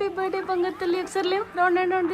Happy birthday బంగారు తల్లి ఒకసారి లేవు రౌండ్ అండ్ రౌండ్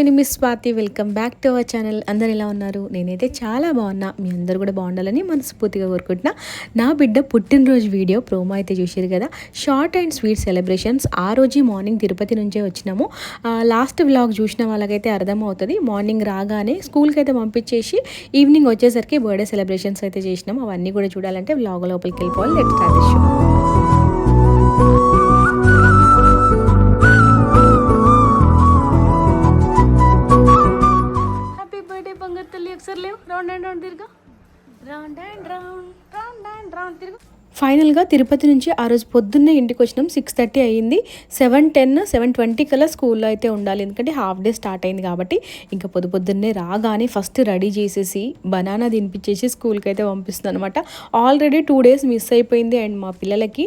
నేను miss Swathi. Welcome back to our channel. అందరు ఎలా ఉన్నారు? నేనైతే చాలా బాగున్నా. మీ అందరు కూడా బాగుండాలని మనస్ఫూర్తిగా కోరుకుంటున్నా. నా బిడ్డ పుట్టినరోజు వీడియో ప్రోమో అయితే చూసారు కదా. Short and sweet celebrations. ఆ రోజు మార్నింగ్ తిరుపతి నుంచే వచ్చినాము. లాస్ట్ వ్లాగ్ చూసిన వాళ్ళకైతే అర్థమవుతుంది. మార్నింగ్ రాగానే స్కూల్కి అయితే పంపించేసి ఈవినింగ్ వచ్చేసరికి బర్త్డే సెలబ్రేషన్స్ అయితే చేసినాము. అవన్నీ కూడా చూడాలంటే వ్లాగ్ లోపలికి వెళ్ళిపోవాలి. లెట్ స్టార్ట్ బంగారు తల్లి ఒకసారి లేవు రౌండ్ అండ్ రౌండ్ తిరుగు round and round round and round తిరుగు ఫైనల్గా తిరుపతి నుంచి ఆ రోజు పొద్దున్నే ఇంటికి వచ్చినాం సిక్స్ థర్టీ అయ్యింది. సెవెన్ టెన్ సెవెన్ ట్వంటీ కల్లా స్కూల్లో అయితే ఉండాలి. ఎందుకంటే హాఫ్ డే స్టార్ట్ అయింది కాబట్టి ఇంకా పొద్దు పొద్దున్నే రాగానే ఫస్ట్ రెడీ చేసేసి బనానా తినిపించేసి స్కూల్కి అయితే పంపిస్తుంది అనమాట ఆల్రెడీ టూ డేస్ మిస్ అయిపోయింది. అండ్ మా పిల్లలకి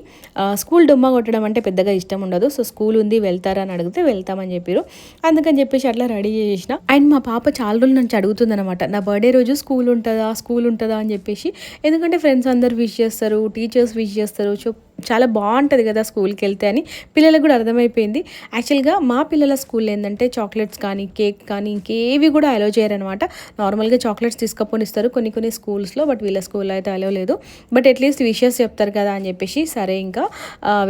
స్కూల్ డొమ్మ కొట్టడం అంటే పెద్దగా ఇష్టం ఉండదు. సో స్కూల్ ఉంది వెళ్తారా అని అడిగితే వెళ్తామని చెప్పారు. అందుకని చెప్పేసి అట్లా రెడీ చేసిన అండ్ మా పాప చాలా రోజులు నుంచి అడుగుతుంది అనమాట నా బర్త్డే రోజు స్కూల్ ఉంటుందా స్కూల్ ఉంటుందా అని చెప్పేసి. ఎందుకంటే ఫ్రెండ్స్ అందరు విష్ చేస్తారు టీచర్ టీచర్స్ విష్ చేస్తారు సో చాలా బాగుంటుంది కదా స్కూల్కి వెళ్తే అని పిల్లలకు కూడా అర్థమైపోయింది. యాక్చువల్గా మా పిల్లల స్కూల్ ఏంటంటే చాక్లెట్స్ కానీ కేక్ కానీ ఇంకేవి కూడా అలో చేయరనమాట. నార్మల్గా చాక్లెట్స్ తీసుకపోని ఇస్తారు కొన్ని కొన్ని స్కూల్స్లో బట్ వీళ్ళ స్కూల్లో అయితే అలో లేదు. బట్ అట్లీస్ట్ విషయస్ చెప్తారు కదా అని చెప్పేసి సరే ఇంకా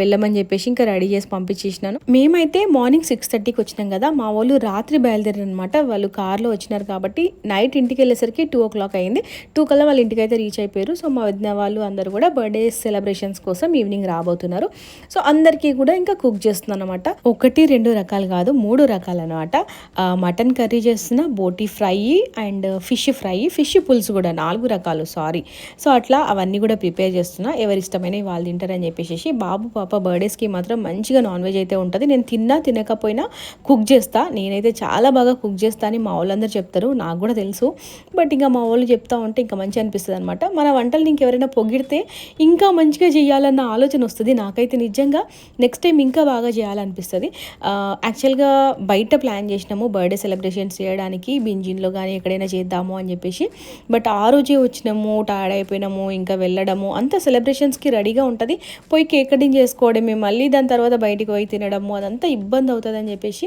వెళ్ళమని చెప్పేసి ఇంకా రెడీ చేసి పంపించేసినాను. మేమైతే మార్నింగ్ సిక్స్ థర్టీకి వచ్చినాం కదా మా వాళ్ళు రాత్రి బయలుదేరారు అనమాట వాళ్ళు కార్లో వచ్చినారు కాబట్టి నైట్ ఇంటికి వెళ్ళేసరికి టూ ఓ క్లాక్ అయింది. టూ కల్లా వాళ్ళ ఇంటికి అయితే రీచ్ అయిపోయారు. సో మా వదిన వాళ్ళు అందరూ కూడా బర్త్డే సెలబ్రేషన్స్ కోసం ఈవినింగ్ రాబోతున్నారు. సో అందరికీ కూడా ఇంకా కుక్ చేస్తున్నాను అనమాట ఒకటి రెండు రకాలు కాదు మూడు రకాలు అనమాట మటన్ కర్రీ చేస్తున్న బోటీ fry and fish fry fish పులుసు కూడా నాలుగు రకాలు సారీ. సో అట్లా అవన్నీ కూడా ప్రిపేర్ చేస్తున్నా. ఎవరి ఇష్టమైన వాళ్ళు తింటారని చెప్పేసి బాబు పాప బర్త్డేస్కి మాత్రం మంచిగా నాన్ వెజ్ అయితే ఉంటుంది. నేను తిన్నా తినకపోయినా కుక్ చేస్తా. నేనైతే చాలా బాగా కుక్ చేస్తా అని మా వాళ్ళందరూ చెప్తారు. నాకు కూడా తెలుసు. బట్ ఇంకా మా వాళ్ళు చెప్తా ఉంటే ఇంకా మంచి అనిపిస్తుంది అనమాట మన వంటలు ఇంకెవరైనా పొగిడితే ఇంకా మంచిగా చేయాలన్న ఆలోచన ఆలోచన వస్తుంది. నాకైతే నిజంగా నెక్స్ట్ టైం ఇంకా బాగా చేయాలనిపిస్తుంది. యాక్చువల్గా బయట ప్లాన్ చేసినాము బర్త్డే సెలబ్రేషన్స్ చేయడానికి బింజిన్లో కానీ ఎక్కడైనా చేద్దాము అని చెప్పేసి. బట్ ఆ రోజే వచ్చినాము టైర్డ్ అయిపోయినాము ఇంకా వెళ్ళడము అంతా సెలబ్రేషన్స్కి రెడీగా ఉంటుంది. పోయి కేక్ కటింగ్ చేసుకోవడమే మళ్ళీ దాని తర్వాత బయటికి పోయి తినడము అదంతా ఇబ్బంది అవుతుంది అని చెప్పేసి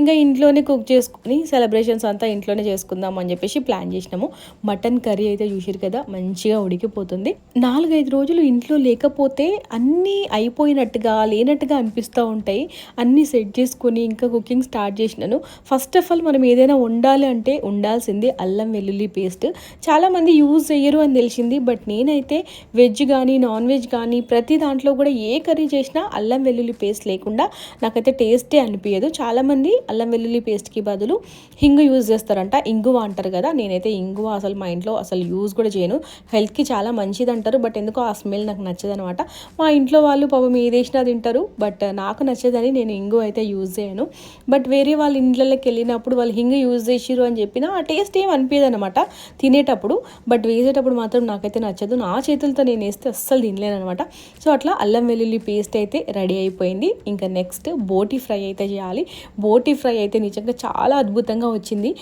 ఇంకా ఇంట్లోనే కుక్ చేసుకొని సెలబ్రేషన్స్ అంతా ఇంట్లోనే చేసుకుందాం అని చెప్పేసి ప్లాన్ చేసినాము. మటన్ కర్రీ అయితే చూసారు కదా మంచిగా ఉడికిపోతుంది. నాలుగైదు రోజులు ఇంట్లో లేకపోతే అన్నీ అయిపోయినట్టుగా లేనట్టుగా అనిపిస్తూ ఉంటాయి. అన్నీ సెట్ చేసుకొని ఇంకా కుకింగ్ స్టార్ట్ చేసినాను. ఫస్ట్ ఆఫ్ ఆల్ మనం ఏదైనా వండాలి అంటే ఉండాల్సింది అల్లం వెల్లుల్లి పేస్ట్. చాలామంది యూజ్ చేయరు అని తెలిసింది బట్ నేనైతే వెజ్ కానీ నాన్ వెజ్ కానీ ప్రతి దాంట్లో కూడా ఏ కర్రీ చేసినా అల్లం వెల్లుల్లి పేస్ట్ లేకుండా నాకైతే టేస్టే అనిపించదు చాలామంది అల్లం వెల్లుల్లి పేస్ట్కి బదులు హింగు యూజ్ చేస్తారంట. ఇంగువ అంటారు కదా నేనైతే ఇంగువ అసలు మా ఇంట్లో అసలు యూజ్ కూడా చేయను. హెల్త్కి చాలా మంచిది అంటారు బట్ ఎందుకో ఆ స్మెల్ నాకు నచ్చదనమాట. మా ఇంట్లో వాళ్ళు పాపం ఏది తింటారు. బట్ నాకు నచ్చదని నేను ఇంగు అయితే యూజ్ చేయను. బట్ వేరే వాళ్ళ ఇండ్లకి వెళ్ళినప్పుడు వాళ్ళు హింగు యూజ్ చేసిరు అని చెప్పినా ఆ టేస్ట్ ఏం అనిపించదు అనమాట తినేటప్పుడు. బట్ వేసేటప్పుడు మాత్రం నాకైతే నచ్చదు. నా చేతులతో నేను వేస్తే అస్సలు తినలేను అనమాట సో అట్లా అల్లం వెల్లుల్లి పేస్ట్ అయితే రెడీ అయిపోయింది. ఇంకా నెక్స్ట్ బోటి ఫ్రై అయితే చేయాలి. బోటి ఫ్రై అయితే నిజంగా చాలా అద్భుతంగా వచ్చింది.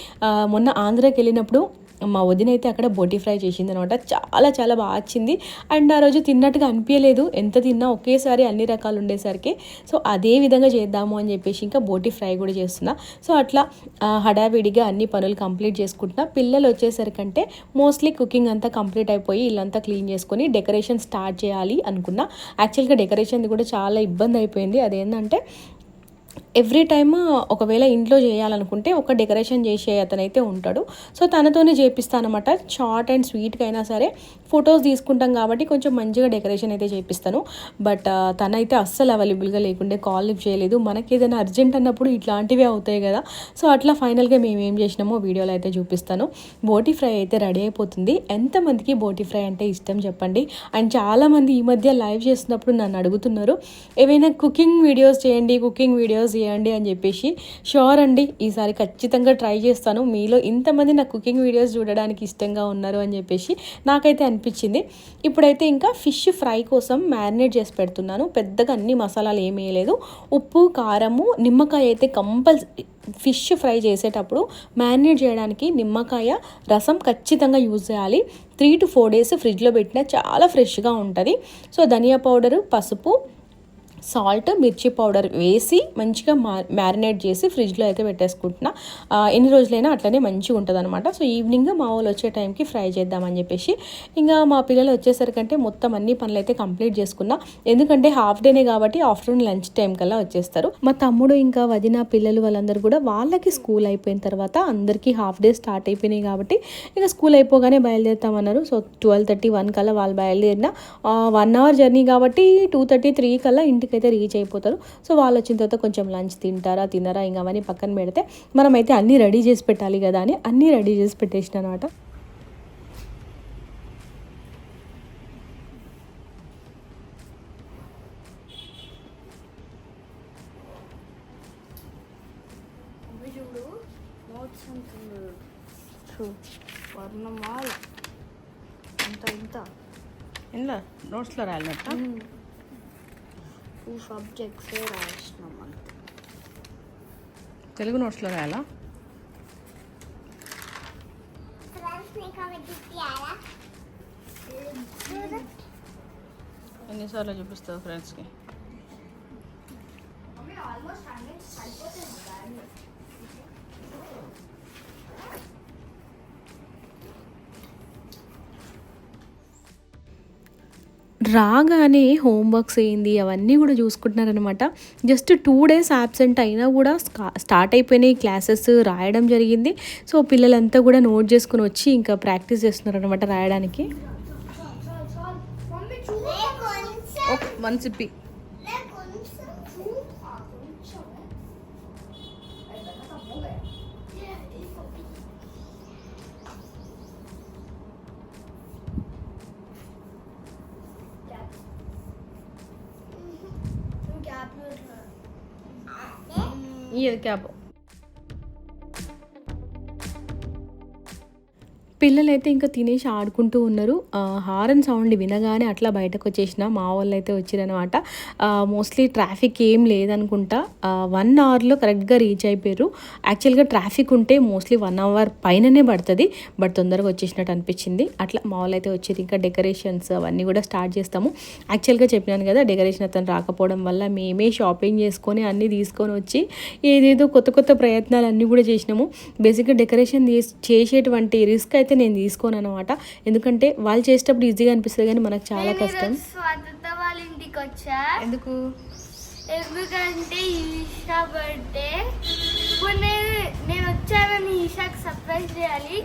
మొన్న ఆంధ్రాకి వెళ్ళినప్పుడు మా వదిన అయితే అక్కడ బోటీ ఫ్రై చేసింది అనమాట చాలా చాలా బాగా వచ్చింది. అండ్ ఆ రోజు తిన్నట్టుగా అనిపించలేదు. ఎంత తిన్నా ఒకేసారి అన్ని రకాలు ఉండేసరికి. సో అదే విధంగా చేద్దాము అని చెప్పేసి ఇంకా బోటీ ఫ్రై కూడా చేస్తున్నా. సో అట్లా హడావిడిగా అన్ని పనులు కంప్లీట్ చేసుకుంటున్నా. పిల్లలు వచ్చేసరికంటే మోస్ట్లీ కుకింగ్ అంతా కంప్లీట్ అయిపోయి ఇల్లంతా క్లీన్ చేసుకొని డెకరేషన్ స్టార్ట్ చేయాలి అనుకున్నా. యాక్చువల్గా డెకరేషన్ కూడా చాలా ఇబ్బంది అయిపోయింది. అదేంటంటే ఎవ్రీ టైమ్ ఒకవేళ ఇంట్లో చేయాలనుకుంటే ఒక డెకరేషన్ చేసే అతనైతే ఉంటాడు. సో తనతోనే చేపిస్తానమాట. షార్ట్ అండ్ స్వీట్గా అయినా సరే ఫొటోస్ తీసుకుంటాం కాబట్టి కొంచెం మంచిగా డెకరేషన్ అయితే చేపిస్తాను. బట్ తనైతే అస్సలు అవైలబుల్గా లేకుండే కాల్ లిఫ్ట్ చేయలేదు. మనకి ఏదైనా అర్జెంట్ అన్నప్పుడు ఇట్లాంటివి అవుతాయి కదా. సో అట్లా ఫైనల్గా మేము ఏం చేసినామో వీడియోలో అయితే చూపిస్తాను. బోటి ఫ్రై అయితే రెడీ అయిపోతుంది. ఎంతమందికి బోటి ఫ్రై అంటే ఇష్టం చెప్పండి. అండ్ చాలామంది ఈ మధ్య లైవ్ చేస్తున్నప్పుడు నన్ను అడుగుతున్నారు. ఏవైనా కుకింగ్ వీడియోస్ చేయండి కుకింగ్ వీడియోస్ చేయండి అని చెప్పేసి షూర్ అండి ఈసారి ఖచ్చితంగా ట్రై చేస్తాను. మీలో ఇంతమంది నా కుకింగ్ వీడియోస్ చూడడానికి ఇష్టంగా ఉన్నారు అని చెప్పేసి నాకైతే అనిపించింది. ఇప్పుడైతే ఇంకా ఫిష్ ఫ్రై కోసం మ్యారినేట్ చేసి పెడుతున్నాను. పెద్దగా అన్ని మసాలాలు ఏమీ వేయలేదు. ఉప్పు కారము నిమ్మకాయ అయితే కంపల్సరీ ఫిష్ ఫ్రై చేసేటప్పుడు మ్యారినేట్ చేయడానికి నిమ్మకాయ రసం ఖచ్చితంగా యూజ్ చేయాలి. త్రీ టు ఫోర్ డేస్ ఫ్రిడ్జ్లో పెట్టినా చాలా ఫ్రెష్గా ఉంటుంది. సో ధనియా పౌడరు పసుపు సాల్ట్ మిర్చి పౌడర్ వేసి మంచిగా మా మ్యారినేట్ చేసి ఫ్రిడ్జ్లో అయితే పెట్టేసుకుంటున్నా. ఎన్ని రోజులైనా అట్లనే మంచిగా ఉంటుంది అనమాట సో ఈవినింగ్ మా వాళ్ళు వచ్చే టైంకి ఫ్రై చేద్దామని చెప్పేసి ఇంకా మా పిల్లలు వచ్చేసరికంటే మొత్తం అన్ని పనులు అయితే కంప్లీట్ చేసుకున్నా. ఎందుకంటే హాఫ్ డేనే కాబట్టి ఆఫ్టర్నూన్ లంచ్ టైం కల్లా వచ్చేస్తారు. మా తమ్ముడు ఇంకా వదిన పిల్లలు వాళ్ళందరూ కూడా వాళ్ళకి స్కూల్ అయిపోయిన తర్వాత అందరికీ హాఫ్ డే స్టార్ట్ అయిపోయినాయి కాబట్టి ఇంకా స్కూల్ అయిపోగానే బయలుదేరుతామన్నారు. సో ట్వెల్వ్ థర్టీ వన్ కల్లా వాళ్ళు బయలుదేరిన వన్ అవర్ జర్నీ కాబట్టి టూ థర్టీ త్రీ కల్లా ఇంటికైతే రీచ్ అయిపోతారు. సో వాళ్ళు వచ్చిన తర్వాత కొంచెం లంచ్ తింటారా తినరా ఇంకా అవన్నీ పక్కన పెడితే మనమైతే అన్నీ రెడీ చేసి పెట్టాలి కదా అని అన్నీ రెడీ చేసి పెట్టేసిన అనమాట. వర్ణమాల. ఇంత ఇందులో నోట్స్లో రాలినట్ట టూ సబ్జెక్ట్స్ రాసినాం అంతే తెలుగు నోట్స్లో రాయాలా? ఎన్నిసార్లు చూపిస్తావు ఫ్రెండ్స్కి? రాగానే హోంవర్క్స్ ఏంది అవన్నీ కూడా చూసుకుంటున్నారనమాట జస్ట్ టూ డేస్ యాబ్సెంట్ అయినా కూడా స్టార్ట్ అయిపోయినాయి క్లాసెస్ రాయడం జరిగింది. సో పిల్లలంతా కూడా నోట్ చేసుకుని వచ్చి ఇంకా ప్రాక్టీస్ చేస్తున్నారనమాట రాయడానికి. వన్ సిప్పి ఇది క్యాప్ పిల్లలైతే ఇంకా తినేసి ఆడుకుంటూ ఉన్నారు. హారన్ సౌండ్ వినగానే అట్లా బయటకు వచ్చేసిన. మా వాళ్ళు అయితే వచ్చారనమాట మోస్ట్లీ ట్రాఫిక్ ఏం లేదనుకుంటా. వన్ అవర్లో కరెక్ట్గా రీచ్ అయిపోయారు. యాక్చువల్గా ట్రాఫిక్ ఉంటే మోస్ట్లీ వన్ అవర్ పైననే పడుతుంది. బట్ తొందరగా వచ్చేసినట్టు అనిపించింది. అట్లా మా వాళ్ళు అయితే వచ్చేది ఇంకా డెకరేషన్స్ అవన్నీ కూడా స్టార్ట్ చేస్తాము. యాక్చువల్గా చెప్పినాను కదా డెకరేషన్ అతను రాకపోవడం వల్ల మేమే షాపింగ్ చేసుకొని అన్నీ తీసుకొని వచ్చి ఏదేదో కొత్త కొత్త ప్రయత్నాలు అన్నీ కూడా చేసినాము. బేసిక్గా డెకరేషన్ చేసేటువంటి రిస్క్ అయితే నేను తీసుకోను అనమాట ఎందుకంటే వాళ్ళు చేసేటప్పుడు ఈజీగా అనిపిస్తుంది కానీ మనకు చాలా కష్టం. స్వాతంత్ర వాళ్ళ ఇంటికి వచ్చా? ఎందుకు? ఎందుకంటే ఈషా బర్త్డే ఇప్పుడు నేను నేను వచ్చానని ఈషాకి సర్ప్రైజ్ చేయాలి.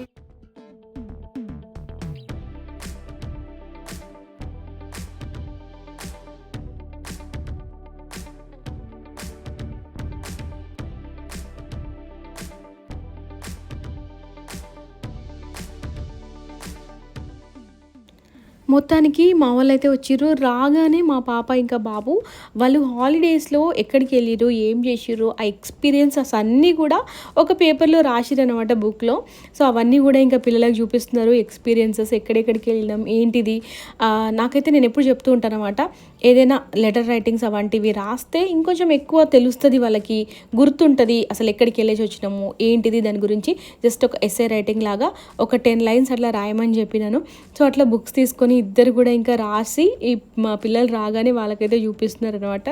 మొత్తానికి మా వాళ్ళు అయితే వచ్చిర్రు. రాగానే మా పాప ఇంకా బాబు వాళ్ళు హాలిడేస్లో ఎక్కడికి వెళ్ళిరు ఏం చేసిర్రు ఆ ఎక్స్పీరియన్సెస్ అన్నీ కూడా ఒక పేపర్లో రాసిరు అనమాట బుక్లో. సో అవన్నీ కూడా ఇంకా పిల్లలకు చూపిస్తున్నారు. ఎక్స్పీరియన్సెస్ ఎక్కడెక్కడికి వెళ్ళినాం ఏంటిది? నాకైతే నేను ఎప్పుడు చెప్తూ ఉంటాను అనమాట ఏదైనా లెటర్ రైటింగ్స్ అలాంటివి రాస్తే ఇంకొంచెం ఎక్కువ తెలుస్తుంది వాళ్ళకి గుర్తుంటుంది అసలు ఎక్కడికి వెళ్ళేసి వచ్చినాము ఏంటిది దాని గురించి. జస్ట్ ఒక ఎస్ఏ రైటింగ్ లాగా ఒక టెన్ లైన్స్ అట్లా రాయమని చెప్పినాను. సో అట్లా బుక్స్ తీసుకొని ఇద్దరు కూడా ఇంకా రాసి ఈ మా పిల్లలు రాగానే వాళ్ళకైతే చూపిస్తున్నారు అనమాట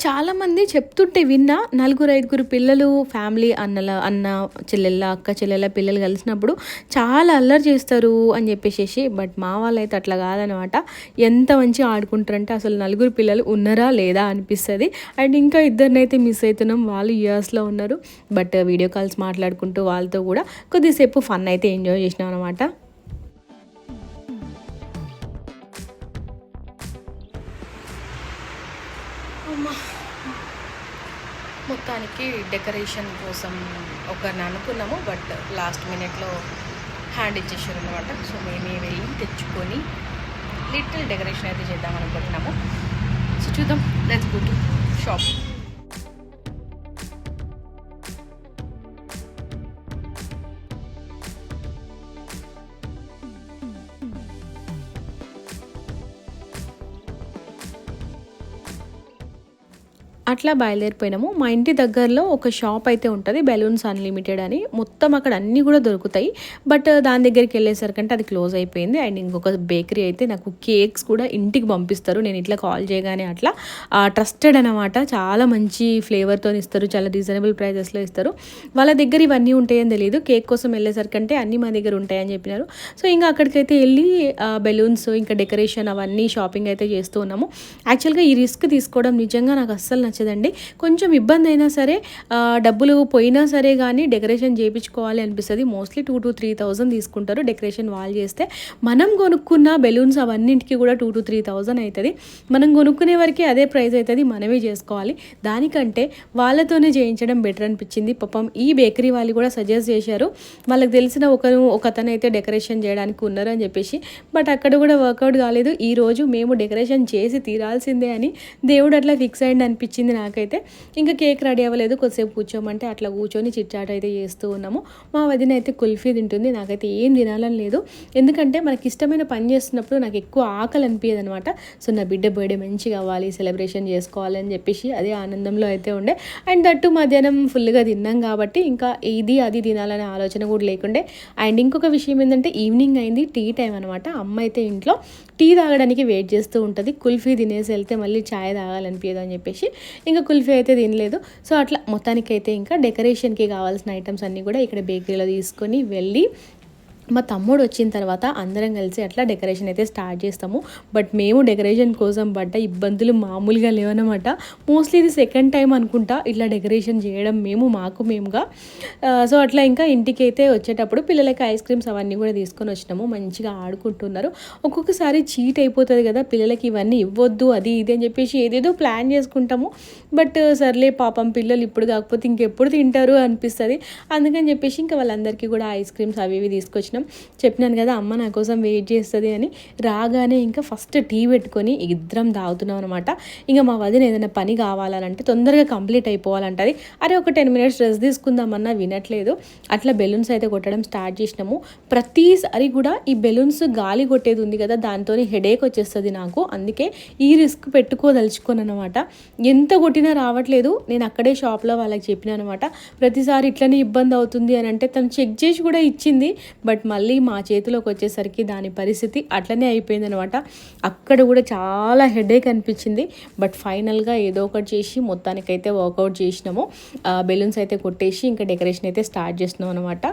చాలామంది చెప్తుంటే విన్నా నలుగురు ఐదుగురు పిల్లలు ఫ్యామిలీ అన్నల అన్న చెల్లెళ్ళ అక్క చెల్లెళ్ళ పిల్లలు కలిసినప్పుడు చాలా అల్లరి చేస్తారు అని చెప్పేసేసి బట్ మా వాళ్ళైతే అట్లా కాదనమాట ఎంత మంచిగా ఆడుకుంటారంటే అసలు నలుగురు పిల్లలు ఉన్నారా లేదా అనిపిస్తుంది. అండ్ ఇంకా ఇద్దరినైతే మిస్ అవుతున్నాం వాళ్ళు ఇయర్స్లో ఉన్నారు. బట్ వీడియో కాల్స్ మాట్లాడుకుంటూ వాళ్ళతో కూడా కొద్దిసేపు ఫన్ అయితే ఎంజాయ్ చేసినాం అనమాట మొత్తానికి డెకరేషన్ కోసం ఒకరిని అనుకున్నాము బట్ లాస్ట్ మినిట్లో హ్యాండ్ ఇచ్చేసారు అనమాట సో మేమే వెళ్ళి తెచ్చుకొని లిటిల్ డెకరేషన్ అయితే చేద్దాం అనుకుంటున్నాము. సో చూద్దాం. లెట్స్ గో టు షాప్ అట్లా బయలుదేరిపోయినాము. మా ఇంటి దగ్గరలో ఒక షాప్ అయితే ఉంటుంది బెలూన్స్ అన్లిమిటెడ్ అని. మొత్తం అక్కడ అన్నీ కూడా దొరుకుతాయి. బట్ దాని దగ్గరికి వెళ్ళేసరికంటే అది క్లోజ్ అయిపోయింది. అండ్ ఇంకొక బేకరీ అయితే నాకు కేక్స్ కూడా ఇంటికి పంపిస్తారు. నేను ఇట్లా కాల్ చేయగానే అట్లా. ట్రస్టెడ్ అనమాట చాలా మంచి ఫ్లేవర్తో ఇస్తారు. చాలా రీజనబుల్ ప్రైజెస్లో ఇస్తారు. వాళ్ళ దగ్గర ఇవన్నీ ఉంటాయని తెలియదు కేక్ కోసం వెళ్ళేసరికంటే అన్నీ మా దగ్గర ఉంటాయని చెప్పినారు. సో ఇంకా అక్కడికైతే వెళ్ళి బెలూన్స్ ఇంకా డెకరేషన్ అవన్నీ షాపింగ్ అయితే చేస్తూ ఉన్నాము. యాక్చువల్గా ఈ రిస్క్ తీసుకోవడం నిజంగా నాకు అస్సలు నచ్చదు. నచ్చదండి కొంచెం ఇబ్బంది అయినా సరే డబ్బులు పోయినా సరే కానీ డెకరేషన్ చేయించుకోవాలి అనిపిస్తుంది. Mostly two to three thousand తీసుకుంటారు డెకరేషన్ వాళ్ళు చేస్తే. మనం కొనుక్కున్న బెలూన్స్ అవన్నింటికి కూడా టూ టు త్రీ థౌజండ్ అవుతుంది మనం కొనుక్కునే వరకు అదే ప్రైస్ అవుతుంది మనమే చేసుకోవాలి. దానికంటే వాళ్ళతోనే చేయించడం బెటర్ అనిపించింది. పాపం ఈ బేకరీ వాళ్ళు కూడా సజెస్ట్ చేశారు. వాళ్ళకి తెలిసిన ఒకరు ఒక అతను అయితే డెకరేషన్ చేయడానికి ఉన్నారు అని చెప్పేసి. బట్ అక్కడ కూడా వర్కౌట్ కాలేదు. ఈ రోజు మేము డెకరేషన్ చేసి తీరాల్సిందే అని దేవుడు అట్లా ఫిక్స్ అయింది అనిపించింది నాకైతే ఇంకా కేక్ రెడీ అవ్వలేదు. కొద్దిసేపు కూర్చోమంటే అట్లా కూర్చొని చిట్చాట్ అయితే చేస్తూ ఉన్నాము. మా వదిన అయితే కుల్ఫీ తింటుంది. నాకైతే ఏం తినాలని లేదు. ఎందుకంటే మనకి ఇష్టమైన పని చేస్తున్నప్పుడు నాకు ఎక్కువ ఆకలి అనిపించదు అనమాట సో నా బిడ్డ బర్త్డే మంచిగా అవ్వాలి సెలబ్రేషన్ చేసుకోవాలని చెప్పేసి అదే ఆనందంలో అయితే ఉండే. అండ్ దట్టు మధ్యాహ్నం ఫుల్గా తిన్నాం కాబట్టి ఇంకా ఇది అది తినాలనే ఆలోచన కూడా లేకుండే. అండ్ ఇంకొక విషయం ఏంటంటే ఈవినింగ్ అయింది. టీ టైం అనమాట అమ్మ అయితే ఇంట్లో టీ తాగడానికి వెయిట్ చేస్తూ ఉంటుంది. కుల్ఫీ తినేసి వెళ్తే మళ్ళీ ఛాయ్ తాగాలనిపించదు అని చెప్పేసి ఇంకా కుల్ఫీ అయితే తినలేదు. సో అట్లా మొత్తానికైతే ఇంకా డెకరేషన్కి కావాల్సిన ఐటమ్స్ అన్నీ కూడా ఇక్కడ బేకరీలో తీసుకొని వెళ్ళి మా తమ్ముడు వచ్చిన తర్వాత అందరం కలిసి అట్లా డెకరేషన్ అయితే స్టార్ట్ చేస్తాము. బట్ మేము డెకరేషన్ కోసం పడ్డ ఇబ్బందులు మామూలుగా లేవన్నమాట మోస్ట్లీ ఇది సెకండ్ టైం అనుకుంటా ఇట్లా డెకరేషన్ చేయడం మేము మాకు మేముగా. సో అట్లా ఇంకా ఇంటికి అయితే వచ్చేటప్పుడు పిల్లలకి ఐస్ క్రీమ్స్ అవన్నీ కూడా తీసుకొని వచ్చినాము. మంచిగా ఆడుకుంటున్నారు. ఒక్కొక్కసారి చీట్ అయిపోతుంది కదా పిల్లలకి ఇవన్నీ ఇవ్వద్దు అది ఇది అని చెప్పేసి ఏదేదో ప్లాన్ చేసుకుంటాము. బట్ సర్లే పాపం పిల్లలు ఇప్పుడు కాకపోతే ఇంకెప్పుడు తింటారు అనిపిస్తుంది. అందుకని చెప్పేసి ఇంకా వాళ్ళందరికీ కూడా ఐస్ క్రీమ్స్ అవి ఇవి తీసుకొచ్చినాం చెప్పినాను కదా అమ్మ నా కోసం వెయిట్ చేస్తుంది అని. రాగానే ఇంకా ఫస్ట్ టీ పెట్టుకొని ఇద్దరం తాగుతున్నాం అనమాట ఇంకా మా వదిన ఏదైనా పని కావాలంటే తొందరగా కంప్లీట్ అయిపోవాలంటది. అరే ఒక టెన్ మినిట్స్ రెస్ట్ తీసుకుందామన్నా వినట్లేదు. అట్లా బెలూన్స్ అయితే కొట్టడం స్టార్ట్ చేసినాము. ప్రతిసారి కూడా ఈ బెలూన్స్ గాలి కొట్టేది ఉంది కదా దాంతో హెడేక్ వచ్చేస్తుంది నాకు. అందుకే ఈ రిస్క్ పెట్టుకోదలుచుకోను అనమాట ఎంత కొట్టినా రావట్లేదు. నేను అక్కడే షాప్లో వాళ్ళకి చెప్పిన అనమాట ప్రతిసారి ఇట్లనే ఇబ్బంది అవుతుంది అని అంటే తను చెక్ చేసి కూడా ఇచ్చింది. బట్ మళ్ళీ మా చేతిలోకి వచ్చేసరికి దాని పరిస్థితి అట్లనే అయిపోయింది అనమాట అక్కడ కూడా చాలా హెడేక్ అనిపించింది. బట్ ఫైనల్గా ఏదో ఒకటి చేసి మొత్తానికైతే వర్కౌట్ చేసినాము. బెలూన్స్ అయితే కొట్టేసి ఇంకా డెకరేషన్ అయితే స్టార్ట్ చేసినాం అనమాట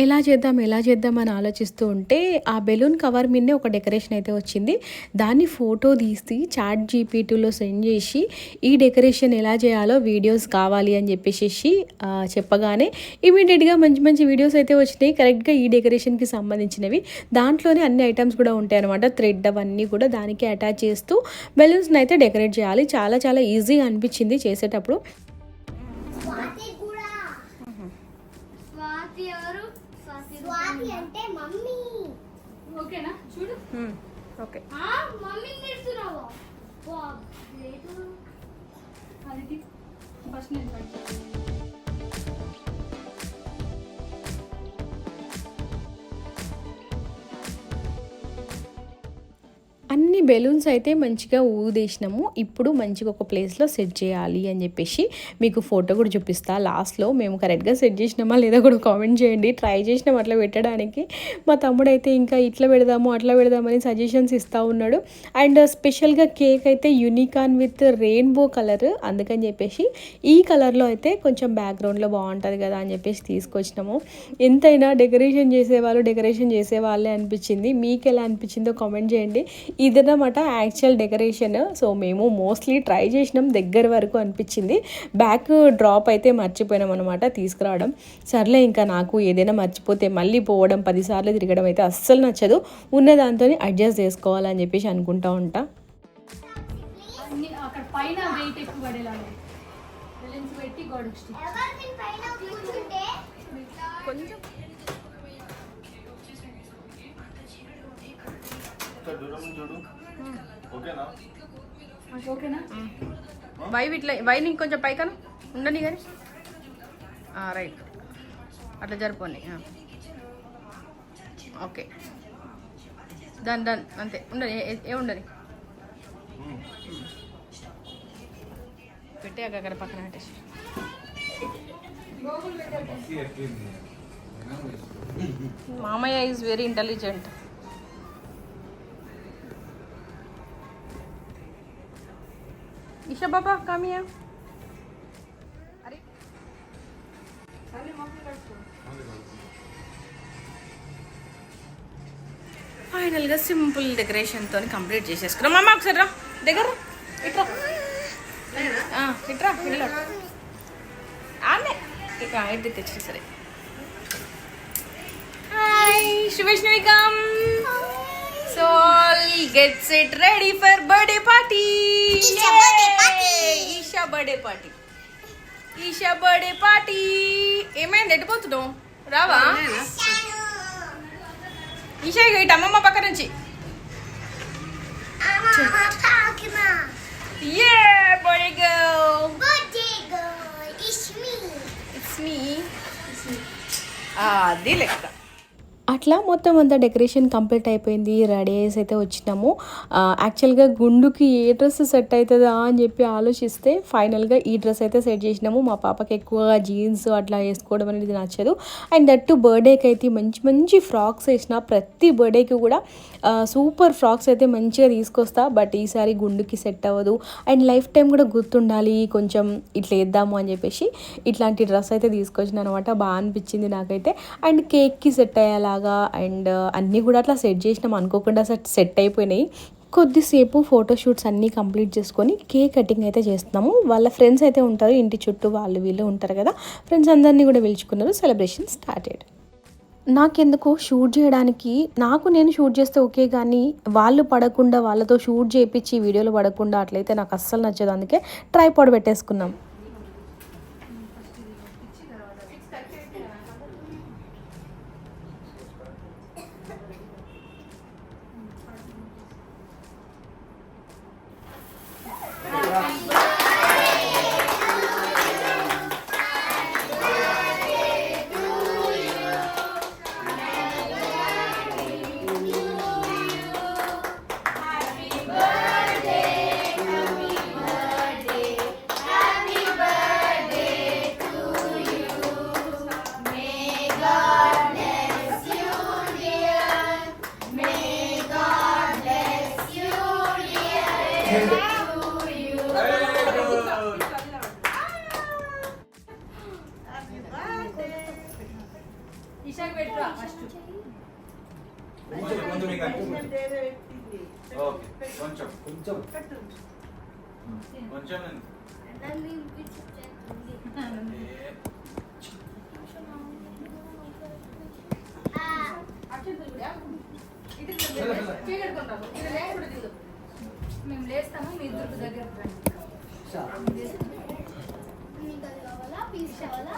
ఎలా చేద్దాం ఎలా చేద్దాం అని ఆలోచిస్తూ ఉంటే ఆ బెలూన్ కవర్ మీదనే ఒక డెకరేషన్ అయితే వచ్చింది. దాన్ని ఫోటో తీసి చాట్ జీపీటీలో సెండ్ చేసి ఈ డెకరేషన్ ఎలా చేయాలో వీడియోస్ కావాలి అని చెప్పేసి చెప్పగానే ఇమీడియట్గా మంచి మంచి వీడియోస్ అయితే వచ్చినాయి. కరెక్ట్గా ఈ డెకరేషన్కి సంబంధించినవి. దాంట్లోనే అన్ని ఐటమ్స్ కూడా ఉంటాయి అనమాట థ్రెడ్ అవన్నీ కూడా దానికి అటాచ్ చేస్తూ బెలూన్స్ని అయితే డెకరేట్ చేయాలి. చాలా చాలా ఈజీగా అనిపించింది చేసేటప్పుడు స్వాతి ఎవరు స్వాతి స్వాతి అంటే మమ్మీ ఓకేనా చూడు అన్ని బెలూన్స్ అయితే మంచిగా ఊదేసినాము. ఇప్పుడు మంచిగా ఒక ప్లేస్లో సెట్ చేయాలి అని చెప్పేసి మీకు ఫోటో కూడా చూపిస్తా. లాస్ట్లో మేము కరెక్ట్గా సెట్ చేసినామా లేదా కూడా కామెంట్ చేయండి. ట్రై చేసినాం అట్లా పెట్టడానికి. మా తమ్ముడు అయితే ఇంకా ఇట్లా పెడదాము అట్లా పెడదామని సజెషన్స్ ఇస్తూ ఉన్నాడు. అండ్ స్పెషల్గా కేక్ అయితే యూనికాన్ విత్ రెయిన్బో కలర్ అందుకని చెప్పేసి ఈ కలర్లో అయితే కొంచెం బ్యాక్గ్రౌండ్లో బాగుంటుంది కదా అని చెప్పేసి తీసుకొచ్చినాము. ఎంతైనా డెకరేషన్ చేసేవాళ్ళు డెకరేషన్ చేసేవాళ్ళే అనిపించింది. మీకు ఎలా అనిపించిందో కామెంట్ చేయండి. ఇదన్నమాట యాక్చువల్ డెకరేషన్ సో మేము మోస్ట్లీ ట్రై చేసినాం దగ్గర వరకు అనిపించింది. బ్యాక్ డ్రాప్ అయితే మర్చిపోయినాం అనమాట తీసుకురావడం. సర్లే ఇంకా నాకు ఏదైనా మర్చిపోతే మళ్ళీ పోవడం పదిసార్లు తిరగడం అయితే అస్సలు నచ్చదు. ఉన్న దాంతో అడ్జస్ట్ చేసుకోవాలని చెప్పేసి అనుకుంటా ఉంటా. అక్కడ పైన వెయిట్ ఎక్కువ పెట్టి చూడు. ఓకేనా? ఓకేనా? వైవ్ ఇట్లా వైన్ ఇంకొంచెం పైకను ఉండని కానీ రైట్. అట్లా జరిపోండి ఓకే. డన్ డన్ అంతే. ఉండని ఏ- ఏ ఉండని పెట్టే అక్కడ పక్కన పెట్టేసి. మామయ్య ఈజ్ వెరీ ఇంటెలిజెంట్ ఈషా బాబా కామియా అరే ఫైనల్గా సింపుల్ డెకరేషన్తో కంప్లీట్ చేసేసుకున్నాం అమ్మ ఒకసారి రా. దగ్గర ఇట్రా ఇట్రా ఇట్లా ఆమె ఇక ఇటు తెచ్చి సరే. Hi శుభేష్ణవి come Gets it ready for birthday party Isha birthday party. Isha birthday party Isha birthday party ఏమైంది ఎట్టుపోతున్నావు రావా ఈషా ఇక ఇటు అమ్మమ్మ పక్క నుంచి తాకినా ఏ birthday girl birthday girl it's me it's me అది లెక్క అట్లా మొత్తం అంతా డెకరేషన్ కంప్లీట్ అయిపోయింది. రెడీ అయ్యేసి అయితే వచ్చినాము. యాక్చువల్గా గుండుకి ఏ డ్రెస్ సెట్ అవుతుందా అని చెప్పి ఆలోచిస్తే ఫైనల్గా ఈ డ్రెస్ అయితే సెట్ చేసినాము. మా పాపకి ఎక్కువగా జీన్స్ అట్లా వేసుకోవడం అనేది నచ్చదు. అండ్ దట్టు బర్త్డేకి అయితే మంచి మంచి ఫ్రాక్స్ వేసిన ప్రతి బర్త్డేకి కూడా సూపర్ ఫ్రాక్స్ అయితే మంచిగా తీసుకొస్తా. బట్ ఈసారి గుండుకి సెట్ అవ్వదు. అండ్ లైఫ్ టైం కూడా గుర్తుండాలి. కొంచెం ఇట్లా వేద్దాము అని చెప్పేసి ఇట్లాంటి డ్రెస్ అయితే తీసుకొచ్చిన అనమాట. బాగా అనిపించింది నాకైతే. అండ్ కేక్కి సెట్ అయ్యేలాగా అండ్ uh, అన్నీ కూడా అట్లా సెట్ చేసినాం. అనుకోకుండా సెట్ సెట్ అయిపోయినాయి. కొద్దిసేపు ఫోటోషూట్స్ అన్నీ కంప్లీట్ చేసుకొని కేక్ కటింగ్ అయితే చేస్తున్నాము. వాళ్ళ ఫ్రెండ్స్ అయితే ఉంటారు. ఇంటి చుట్టూ వాళ్ళు వీళ్ళు ఉంటారు కదా. ఫ్రెండ్స్ అందరినీ కూడా పిలుచుకున్నారు. సెలబ్రేషన్ స్టార్టెడ్ నాకెందుకు షూట్ చేయడానికి? నాకు నేను షూట్ చేస్తే ఓకే కానీ వాళ్ళు పడకుండా వాళ్ళతో షూట్ చేయించి వీడియోలు పడకుండా అట్లయితే నాకు అస్సలు నచ్చదు. అందుకే ట్రైపాడ్ పెట్టేసుకున్నాం. మేము లేస్తాము మీ ఇద్దరు దగ్గర కావాలా? పీస్ కావాలా?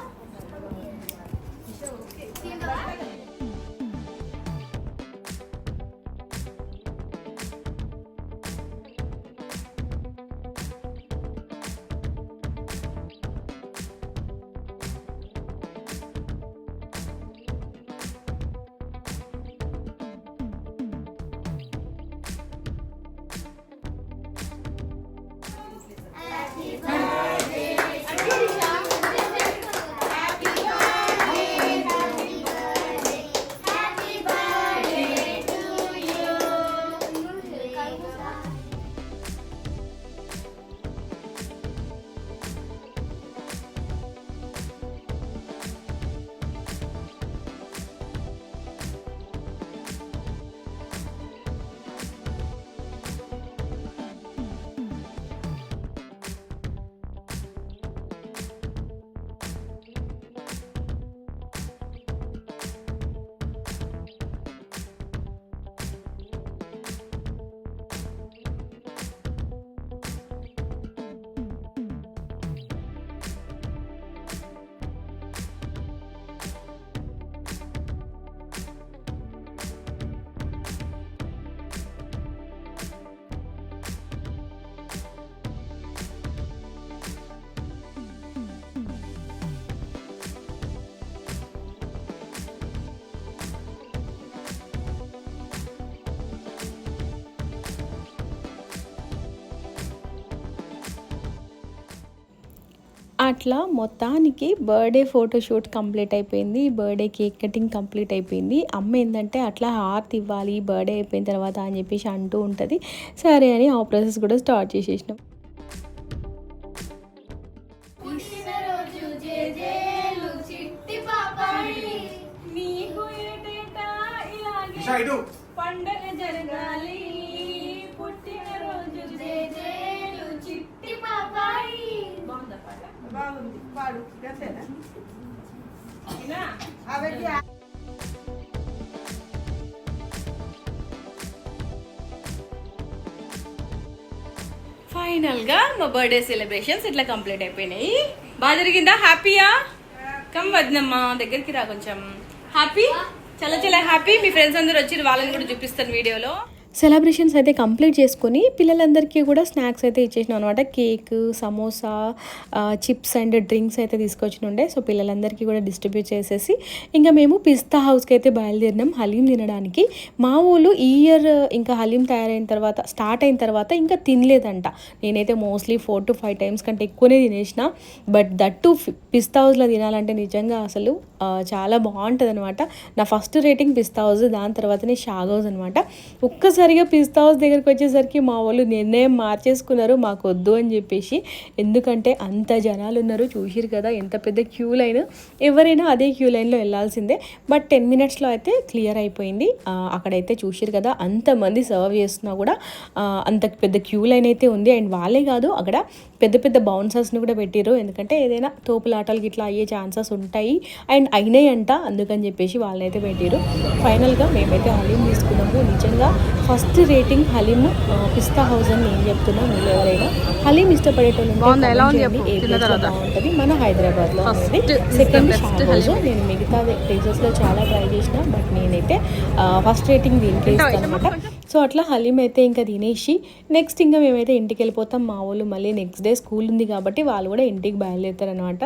అట్లా మొత్తానికి బర్త్డే ఫోటోషూట్ కంప్లీట్ అయిపోయింది. బర్త్డే కేక్ కటింగ్ కంప్లీట్ అయిపోయింది. అమ్మ ఏంటంటే అట్లా హార్ట్ ఇవ్వాలి బర్త్డే అయిపోయిన తర్వాత అని చెప్పేసి అంటూ ఉంటుంది. సరే అని ఆ ప్రాసెస్ కూడా స్టార్ట్ చేసేసినాం. బాగుంది పాడు అవన్నీ ఫైనల్గా మా బర్త్డే సెలబ్రేషన్స్ ఇట్లా కంప్లీట్ అయిపోయినాయి. బాగా జరిగిందా? హ్యాపీయా? కమ్ వద్దమ్మా దగ్గరికి రా కొంచెం. హ్యాపీ చాలా చాలా హ్యాపీ మీ ఫ్రెండ్స్ అందరూ వచ్చి వాళ్ళని కూడా చూపిస్తాను వీడియోలో. సెలబ్రేషన్స్ అయితే కంప్లీట్ చేసుకొని పిల్లలందరికీ కూడా స్నాక్స్ అయితే ఇచ్చేసినాం అనమాట cake samosa chips and drinks అయితే తీసుకొచ్చిన ఉండే. సో పిల్లలందరికీ కూడా డిస్ట్రిబ్యూట్ చేసేసి ఇంకా మేము పిస్తా హౌస్కి అయితే బయలుదేరినాం హలీం తినడానికి. మా ఊళ్ళు ఈ ఇయర్ ఇంకా హలీం తయారైన తర్వాత స్టార్ట్ అయిన తర్వాత ఇంకా తినలేదంట. నేనైతే mostly four to five times కంటే ఎక్కువనే తినేసిన. బట్ దట్ టు పిస్తా హౌస్లో తినాలంటే నిజంగా అసలు చాలా బాగుంటుంది అనమాట నా ఫస్ట్ రేటింగ్ పిస్తా హౌస్ దాని తర్వాతనే షాగ్ హౌస్ అనమాట ఒక్కసారిగా పిస్తా హౌస్ దగ్గరికి వచ్చేసరికి మా వాళ్ళు నిర్ణయం మార్చేసుకున్నారు మాకు వద్దు అని చెప్పేసి. ఎందుకంటే అంత జనాలు ఉన్నారు చూసిరు కదా ఎంత పెద్ద క్యూ లైన్. ఎవరైనా అదే క్యూ లైన్లో వెళ్ళాల్సిందే. బట్ టెన్ మినిట్స్లో అయితే క్లియర్ అయిపోయింది. అక్కడైతే చూసిరు కదా అంతమంది సర్వ్ చేస్తున్నా కూడా అంత పెద్ద క్యూ లైన్ అయితే ఉంది. అండ్ వాళ్ళే కాదు అక్కడ పెద్ద పెద్ద బౌన్సర్స్ని కూడా పెట్టారు ఎందుకంటే ఏదైనా తోపులాటలకి ఇట్లా అయ్యే ఛాన్సెస్ ఉంటాయి. అండ్ అయినాయంట. అందుకని చెప్పేసి వాళ్ళైతే పెట్టిర్రు. ఫైనల్గా మేమైతే హలీం తీసుకున్నాము. నిజంగా ఫస్ట్ రేటింగ్ హలీం ఆ, పిస్తా హౌస్ అని నేను చెప్తున్నా మీరు ఎవరైనా. హలీం ఇష్టపడేటోళ్ళు. ఏ. బాగుంటుంది? మన హైదరాబాద్లో ఉంది. సెకండ్ షాప్ హౌస్ నేను మిగతా ప్లేసెస్లో చాలా ట్రై చేసిన బట్ నేనైతే ఫస్ట్ రేటింగ్ దీనికి ఇస్తాను అనమాట సో అట్లా హలీం అయితే ఇంకా తినేసి నెక్స్ట్ ఇంకా మేమైతే ఇంటికి వెళ్ళిపోతాం. మా వాళ్ళు మళ్ళీ నెక్స్ట్ డే స్కూల్ ఉంది కాబట్టి వాళ్ళు కూడా ఇంటికి బయలుదేరుతారు అనమాట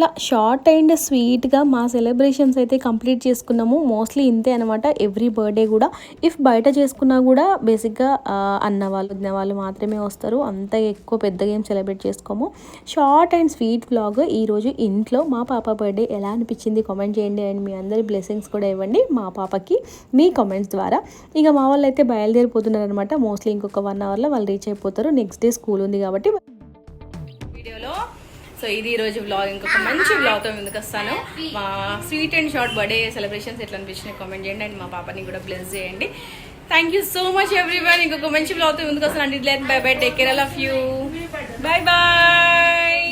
అట్లా షార్ట్ అండ్ స్వీట్గా మా సెలబ్రేషన్స్ అయితే కంప్లీట్ చేసుకున్నాము. మోస్ట్లీ ఇంతే అనమాట ఎవ్రీ బర్త్డే కూడా. ఇఫ్ బయట చేసుకున్నా కూడా బేసిక్గా అన్న వాళ్ళు వదిన వాళ్ళు మాత్రమే వస్తారు. అంత ఎక్కువ పెద్దగా ఏం సెలబ్రేట్ చేసుకోము. షార్ట్ అండ్ స్వీట్ వ్లాగ్ ఈరోజు ఇంట్లో మా పాప బర్త్డే ఎలా అనిపించింది కామెంట్ చేయండి. అండ్ మీ అందరి బ్లెస్సింగ్స్ కూడా ఇవ్వండి మా పాపకి మీ కామెంట్స్ ద్వారా. ఇక మా వాళ్ళు అయితే బయలుదేరిపోతున్నారు అనమాట మోస్ట్లీ ఇంకొక వన్ అవర్లో వాళ్ళు రీచ్ అయిపోతారు. నెక్స్ట్ డే స్కూల్ ఉంది కాబట్టి. వీడియోలో సో ఇది ఈరోజు బ్లాగ్ ఇంకొక మంచి బ్లాగ్తో ముందుకు వస్తాను. మా sweet and short birthday celebrations ఎట్లా అనిపించినాయి కామెంట్ చేయండి. అండ్ మా పాపని కూడా బ్లెస్ చేయండి. Thank you so much everyone ఇంకొక మంచి బ్లాగ్తో ముందుకు వస్తాను. అండి bye bye take care of you bye bye